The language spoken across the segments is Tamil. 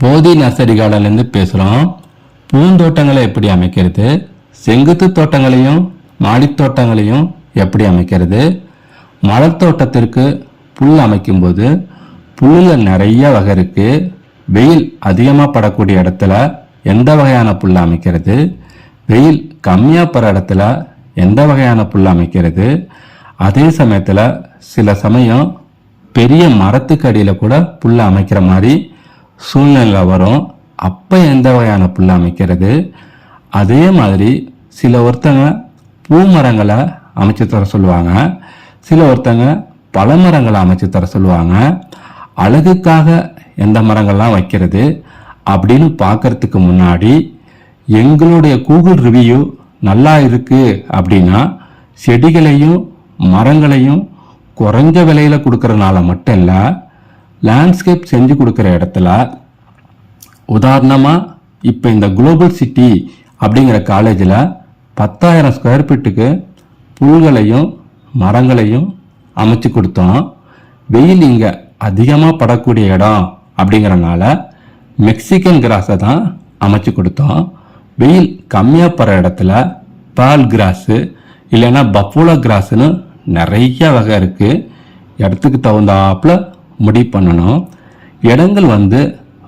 போதி நர்சரி கார்டன்லேருந்து பேசுகிறோம் பூந்தோட்டங்களை எப்படி அமைக்கிறது? செங்குத்து தோட்டங்களையும் மாடித் தோட்டங்களையும் எப்படி அமைக்கிறது? மலத்தோட்டத்திற்கு புல் அமைக்கும்போது புல்லில் நிறைய வகை இருக்குது வெயில் அதிகமாக படக்கூடிய இடத்துல எந்த வகையான புல் அமைக்கிறது? வெயில் கம்மியாக படுற இடத்துல எந்த வகையான புல் அமைக்கிறது? அதே சமயத்தில் சில சமயம் பெரிய மரத்துக்கு அடியில் கூட புல் அமைக்கிற மாதிரி சூழ்நிலை வரும். அப்போ எந்த வகையான புல் அமைக்கிறது? அதே மாதிரி சில ஒருத்தங்க பூ மரங்களை அமைச்சு தர சொல்லுவாங்க. சில ஒருத்தங்க பல மரங்களை அமைச்சு தர சொல்லுவாங்க. அழகுக்காக எந்த மரங்கள்லாம் வைக்கிறது அப்படின்னு பார்க்கறதுக்கு முன்னாடி எங்களுடைய கூகுள் ரிவ்யூ நல்லா இருக்குது அப்படின்னா செடிகளையும் மரங்களையும் குறைஞ்ச விலையில் கொடுக்கறனால மட்டும் இல்லை லேண்ட்ஸ்கேப் செஞ்சு கொடுக்குற இடத்துல உதாரணமாக இப்போ இந்த குளோபல் சிட்டி அப்படிங்கிற காலேஜில் பத்தாயிரம் ஸ்கொயர் ஃபீட்டுக்கு புல்களையும் மரங்களையும் அமைச்சு கொடுத்தோம். வெயில் இங்கே அதிகமாக படக்கூடிய இடம் அப்படிங்கறனால மெக்சிகன் கிராஸை தான் அமைச்சு கொடுத்தோம். வெயில் கம்மியாக படுற இடத்துல பால் கிராஸு இல்லைன்னா பப்போலா கிராஸ்னு நிறைய வகை இருக்குது இடத்துக்கு தகுந்தாப்புல முடிவு பண்ணணும். இடங்கள் வந்து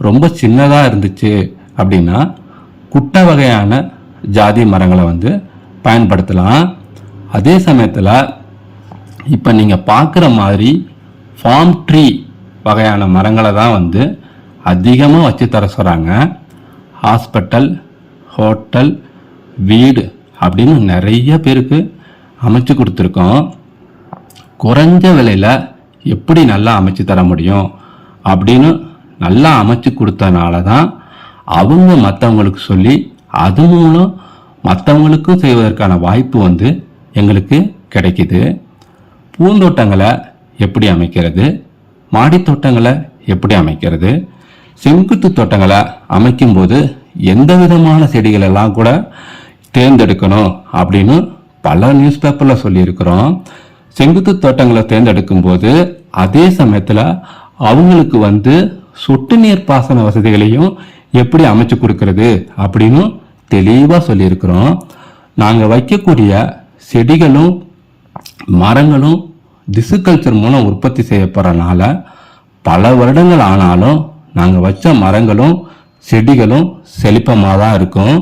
ரொம்ப சின்னதாக இருந்துச்சு அப்படின்னா குட்டை வகையான ஜாதி மரங்களை வந்து பயன்படுத்தலாம். அதே சமயத்தில் இப்போ நீங்கள் பார்க்குற மாதிரி ஃபார்ம் ட்ரீ வகையான மரங்களை தான் வந்து அதிகமாக வச்சு தர சொல்கிறாங்க ஹாஸ்பிட்டல் ஹோட்டல் வீடு அப்படின்னு நிறைய பேருக்கு அமைச்சு கொடுத்துருக்கோம். குறைஞ்ச விலையில் எப்படி நல்லா அமைச்சு தர முடியும் அப்படின்னு நல்லா அமைச்சு கொடுத்தனால தான் அவங்க மற்றவங்களுக்கு சொல்லி அது மூலம் மற்றவங்களுக்கும் செய்வதற்கான வாய்ப்பு வந்து எங்களுக்கு கிடைக்குது. பூந்தோட்டங்களை எப்படி அமைக்கிறது? மாடித் தோட்டங்களை எப்படி அமைக்கிறது? செங்குத்து தோட்டங்களை அமைக்கும்போது எந்த விதமான செடிகளெல்லாம் கூட தேர்ந்தெடுக்கணும் அப்படின்னு பல நியூஸ் பேப்பரில் சொல்லியிருக்கிறோம். செங்குத்து தோட்டங்களை தேர்ந்தெடுக்கும் போது அதே சமயத்தில் அவங்களுக்கு வந்து சொட்டு நீர் பாசன வசதிகளையும் எப்படி அமைச்சு கொடுக்கறது அப்படின்னு தெளிவாக சொல்லியிருக்கிறோம். நாங்கள் வைக்கக்கூடிய செடிகளும் மரங்களும் டிசுகல்ச்சர் மூலம் உற்பத்தி செய்யப்படுறனால பல வருடங்கள் ஆனாலும் நாங்கள் வச்ச மரங்களும் செடிகளும் செழிப்பமாக தான் இருக்கும்.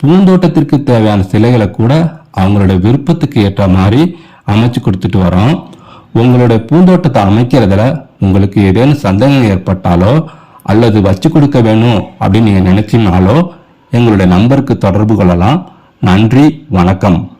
பூந்தோட்டத்திற்கு தேவையான சிலைகளை கூட அவங்களோட விருப்பத்துக்கு ஏற்ற மாதிரி அமைச்சு கொடுத்துட்டு வரோம். உங்களுடைய பூந்தோட்டத்தை அமைக்கிறதுல உங்களுக்கு ஏதேனும் சந்தேகம் ஏற்பட்டாலோ அல்லது வச்சு கொடுக்க வேணும் அப்படின்னு நீங்கள் நினைச்சினாலோ எங்களுடைய நம்பருக்கு தொடர்பு கொள்ளலாம். நன்றி வணக்கம்.